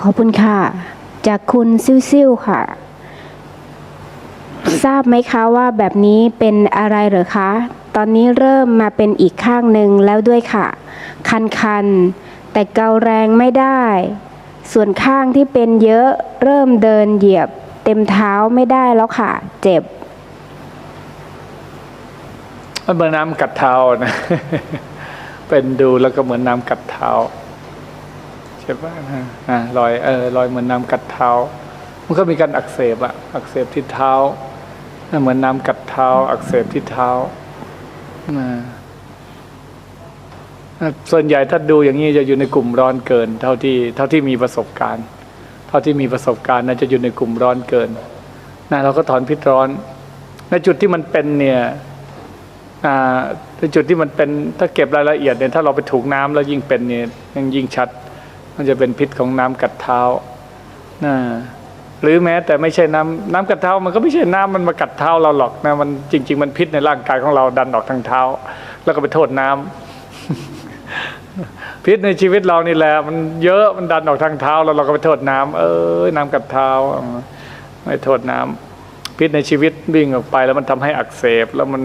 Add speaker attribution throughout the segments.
Speaker 1: ขอบคุณค่ะ จากคุณซิ่วๆค่ะ ทราบไหมคะว่าแบบนี้เป็นอะไรเหรอคะ ตอนนี้เริ่มมาเป็นอีกข้างหนึ่งแล้วด้วยค่ะ คันๆ แต่เกาแรงไม่ได้ ส่วนข้างที่เป็นเยอะเริ่มเดินเหยียบ เต็มเท้าไม่ได้แล้วค่ะ เจ็บ
Speaker 2: มันเหมือนน้ำกัดเท้านะ เป็นดูแล้วก็เหมือนน้ำกัดเท้า ใช่ปะอ่ารอยเออรอยเหมือนน้ำกัดเท้า มันก็มีการอักเสบอะอักเสบที่เท้าเหมือนน้ำกัดเท้า อักเสบที่เท้าส่วนใหญ่ถ้าดูอย่างนี้จะอยู่ในกลุ่มร้อนเกิน เท่าที่เท่าที่มีประสบการณ์ เท่าที่มีประสบการณ์น่าจะอยู่ในกลุ่มร้อนเกินนะเราก็ถอนพิษร้อน ในจุดที่มันเป็นเนี่ยในจุดที่มันเป็นถ้าเก็บรายละเอียดเนี่ยถ้าเราไปถูกน้ำแล้วยิ่งเป็นเนี่ยยิ่งชัด มันจะเป็นพิษของน้ำกัดเท้านะหรือแม้แต่ไม่ใช่น้ำน้ำกัดเท้ามันก็ไม่ใช่น้ำมันมากัดเท้าเราหรอกนะมันจริง ๆ มันพิษในร่างกายของเราดันออกทางเท้า แล้วก็ไปโทษน้ำพิษในชีวิตเรานี่แหละ มันเยอะมันดันออกทางเท้าแล้วเราก็ไปโทษน้ำเออน้ำกัดเท้าไม่โทษน้ำพิษในชีวิตวิ่งออกไป แล้วมันทำให้อักเสบ แล้วมัน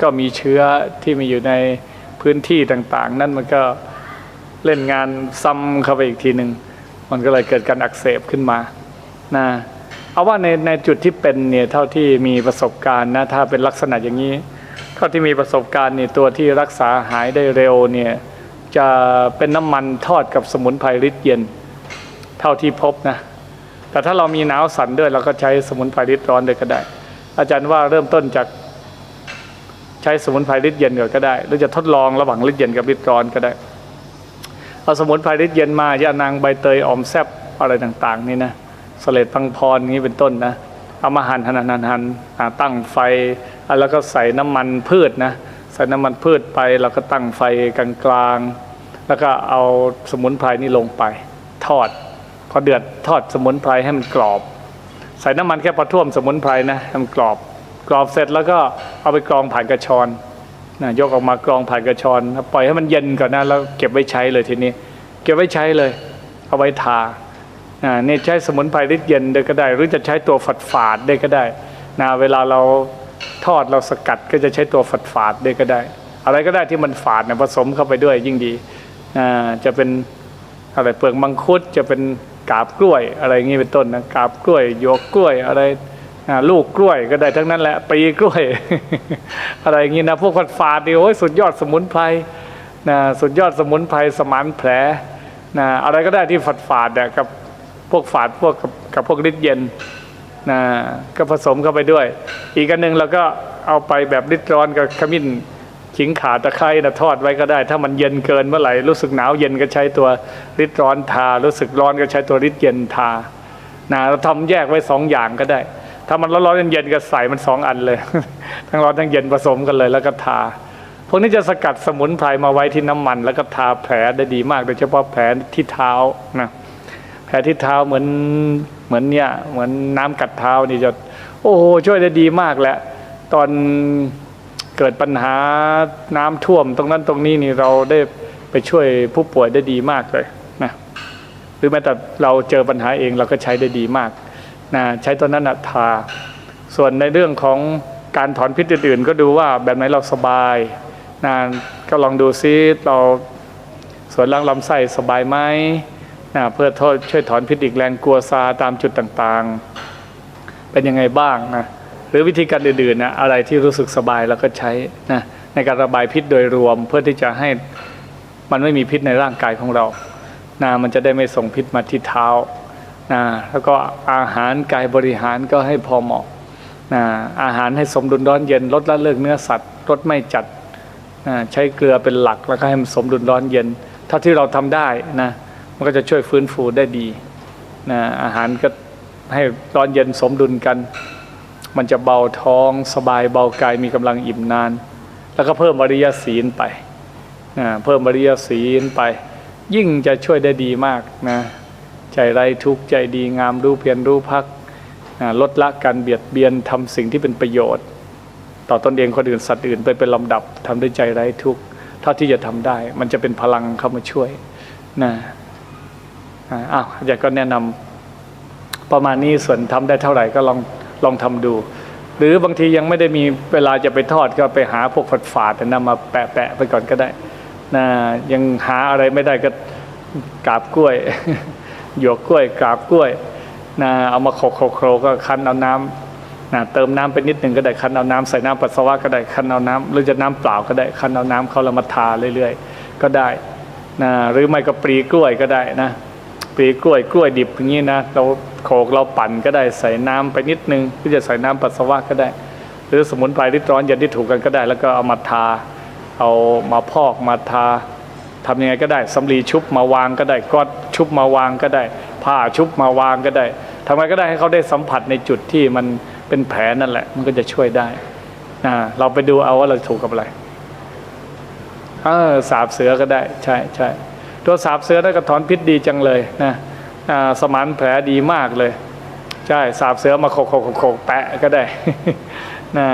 Speaker 2: ก็มีเชื้อที่มีอยู่ในพื้นที่ต่าง ๆ นั่นมันก็ เล่นงานซ้ำเข้าไปอีกทีหนึ่งมันก็เลยเกิดการอักเสบขึ้นมานะเอาว่าในในจุดที่เป็นเนี่ยเท่าที่มีประสบการณ์นะถ้าเป็นลักษณะอย่างนี้ เท่าที่มีประสบการณ์เนี่ยตัวที่รักษาหายได้เร็วเนี่ยจะเป็นน้ำมันทอดกับสมุนไพรฤทธิ์เย็น เท่าที่พบนะแต่ถ้าเรามีหนาวสั่นด้วยเราก็ใช้สมุนไพรฤทธิ์ร้อนด้วยก็ได้ อาจารย์ว่าเริ่มต้นจากใช้สมุนไพรฤทธิ์เย็นก่อนก็ได้ หรือจะทดลองระหว่างฤทธิ์เย็นกับฤทธิ์ร้อนก็ได้ เอาสมุนไพรฤทธิ์เย็นมายานางใบเตยออมแซบอะไรต่างๆ นี่นะสเลดพังพรนี้เป็นต้นนะเอามาหั่นหั่นหั่นหั่นตั้งไฟแล้วก็ใส่น้ำมันพืชนะใส่น้ำมันพืชไปแล้วก็ตั้งไฟกลางๆแล้วก็เอาสมุนไพรนี่ลงไป ทอด พอเดือดทอดสมุนไพรให้มันกรอบ ใส่น้ำมันแค่พอท่วมสมุนไพรนะให้มันกรอบ กรอบเสร็จแล้วก็เอาไปกรองผ่านกระชอน นะยกออกมากรองผ่านกระชอนปล่อยให้มันเย็นก่อนนะแล้วเก็บไว้ใช้เลยทีนี้ เก็บไว้ใช้เลย เอาไว้ทาเนี่ยใช้สมุนไพรฤทธิ์เย็นได้ก็ได้ หรือจะใช้ตัวฝัดฝาดได้ก็ได้นะเวลาเราทอดเราสกัดก็จะใช้ตัวฝัดฝาดได้ก็ได้ อะไรก็ได้ที่มันฝาดเนี่ยผสมเข้าไปด้วยยิ่งดีจะเป็นอะไรเปลือกมังคุดจะเป็นกาบกล้วยอะไรอย่างนี้เป็นต้นนะกาบกล้วยหยกกล้วยอะไร ลูกกล้วยก็ได้ทั้งนั้นแหละปีกล้วย อะไรอย่างนี้นะพวกผัดฝาดนี่โอ้ยสุดยอดสมุนไพรนะสุดยอดสมุนไพรสมานแผลนะอะไรก็ได้ที่ฝาดฝาดเนี่ยกับพวกฝาดพวกกับกับพวกฤทธิ์เย็นนะก็ผสมเข้าไปด้วย อีกอันหนึ่งเราก็เอาไปแบบฤทธิ์ร้อนกับขมิ้นขิงขาตะไคร้นะทอดไว้ก็ได้ ถ้ามันเย็นเกินเมื่อไหร่รู้สึกหนาวเย็นก็ใช้ตัวริดร้อนทา รู้สึกร้อนก็ใช้ตัวริดเย็นทานะเราทำแยกไว้สองอย่างก็ได้ ถ้ามันร้อนๆเย็นๆก็ใส่มันสองอันเลย ทั้งร้อนทั้งเย็นผสมกันเลย แล้วก็ทา พวกนี้จะสกัดสมุนไพรมาไว้ที่น้ำมัน แล้วก็ทาแผลได้ดีมากโดยเฉพาะแผลที่เท้านะแผลที่เท้าเหมือนเหมือนเนี่ยเหมือนน้ำกัดเท้านี่จะโอ้โหช่วยได้ดีมากแหละตอนเกิดปัญหาน้ำท่วม ตรงนั้นตรงนี้นี่เราได้ไปช่วยผู้ป่วยได้ดีมากเลยนะหรือแม้แต่เราเจอปัญหาเองเราก็ใช้ได้ดีมาก นะใช้ตัวนั้นนะทา ส่วนในเรื่องของการถอนพิษอื่นๆ ก็ดูว่าแบบไหนเราสบายนะก็ลองดูซิเราส่วนล่างลำไส้สบายไหมนะเพื่อโทษช่วยถอนพิษอีกแรงกลัวซาตามจุดต่างๆ เป็นยังไงบ้างนะหรือวิธีการอื่นๆนะอะไรที่รู้สึกสบายเราก็ใช้นะในการระบายพิษโดยรวมเพื่อที่จะให้มันไม่มีพิษในร่างกายของเรานะมันจะได้ไม่ส่งพิษมาที่เท้า นะแล้วก็อาหารกายบริหารก็ให้พอเหมาะนะอาหารให้สมดุลร้อนเย็นลดละเลิกเนื้อสัตว์ลดไม่จัดนะใช้เกลือเป็นหลักแล้วก็ให้มันสมดุลร้อนเย็นเท่าที่เราทำได้นะมันก็จะช่วยฟื้นฟูได้ดีนะอาหารก็ให้ร้อนเย็นสมดุลกัน มันจะเบาท้องสบายเบากายมีกำลังอิ่มนาน แล้วก็เพิ่มอริยศีลไปนะเพิ่มอริยศีลไป ยิ่งจะช่วยได้ดีมากนะ ใจไร้ทุกข์ใจดีงามรู้เพียรรู้พักลดละการเบียดเบียนทำสิ่งที่เป็นประโยชน์ ต่อตนเองคนอื่นสัตว์อื่นไปเป็นลำดับทำด้วยใจไร้ทุกข์เท่าที่จะทำได้ มันจะเป็นพลังเข้ามาช่วยนะอ้าวอาจารย์ก็แนะนำประมาณนี้ส่วนทำได้เท่าไหร่ก็ลองลองทำดู หรือบางทียังไม่ได้มีเวลาจะไปทอดก็ไปหาพวกฝาดฝาดๆนำมาแปะแปะไปก่อนก็ได้นะยังหาอะไรไม่ได้ก็กาบกล้วย หยวกกล้วยกราบกล้วยนะเอามาโขกโขกก็คั้นเอาน้ำนะเติมน้ำไปนิดหนึ่งก็ได้คั้นเอาน้ำใส่น้ำปัสสาวะก็ได้คั้นเอาน้ำหรือจะน้ำเปล่าก็ได้คั้นเอาน้ำเขาล้วมาทาเรื่อยๆ ก็ได้นะหรือไม่ก็ปรีกล้วยก็ได้นะปรีกล้วยกล้วยดิบอย่างนี้นะเราโขกเราปั่นก็ได้ใส่น้ำไปนิดนึงหรือจะใส่น้ำปัสสาวะก็ได้ หรือสมุนไพรที่ร้อนเย็นที่ถูกกันก็ได้ แล้วก็เอามาทา เอามาพอกมาทา ทำยังไงก็ได้สำลีชุบมาวางก็ได้ก้อนชุบมาวางก็ได้ ผ้าชุบมาวางก็ได้ทำไงก็ได้ให้เขาได้สัมผัสในจุดที่มันเป็นแผลนั่นแหละ มันก็จะช่วยได้นะเราไปดูเอาว่าเราถูกกับอะไรเออสาบเสือก็ได้ ใช่ใช่ตัวสาบเสือได้กระถอนพิษดีจังเลยนะสมานแผลดีมากเลย ใช่สาบเสือมาโขกโขกโขกโขกแปะก็ได้นะ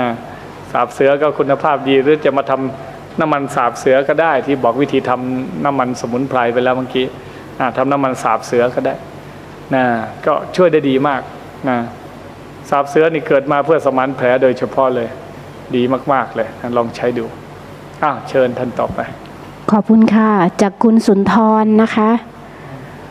Speaker 2: สาบเสือก็คุณภาพดีหรือจะมาทำ น้ำมันสาบเสือก็ได้ ที่บอกวิธีทำน้ำมันสมุนไพรไปแล้วเมื่อกี้อ่าทำน้ำมันสาบเสือก็ได้นะก็ช่วยได้ดีมากนะสาบเสือนี่เกิดมาเพื่อสมานแผลโดยเฉพาะเลย ดีมาก ๆเลยลองใช้ดูอ้าวเชิญท่านต่อไป
Speaker 1: ขอบคุณค่ะ จากคุณสุนทรนะคะ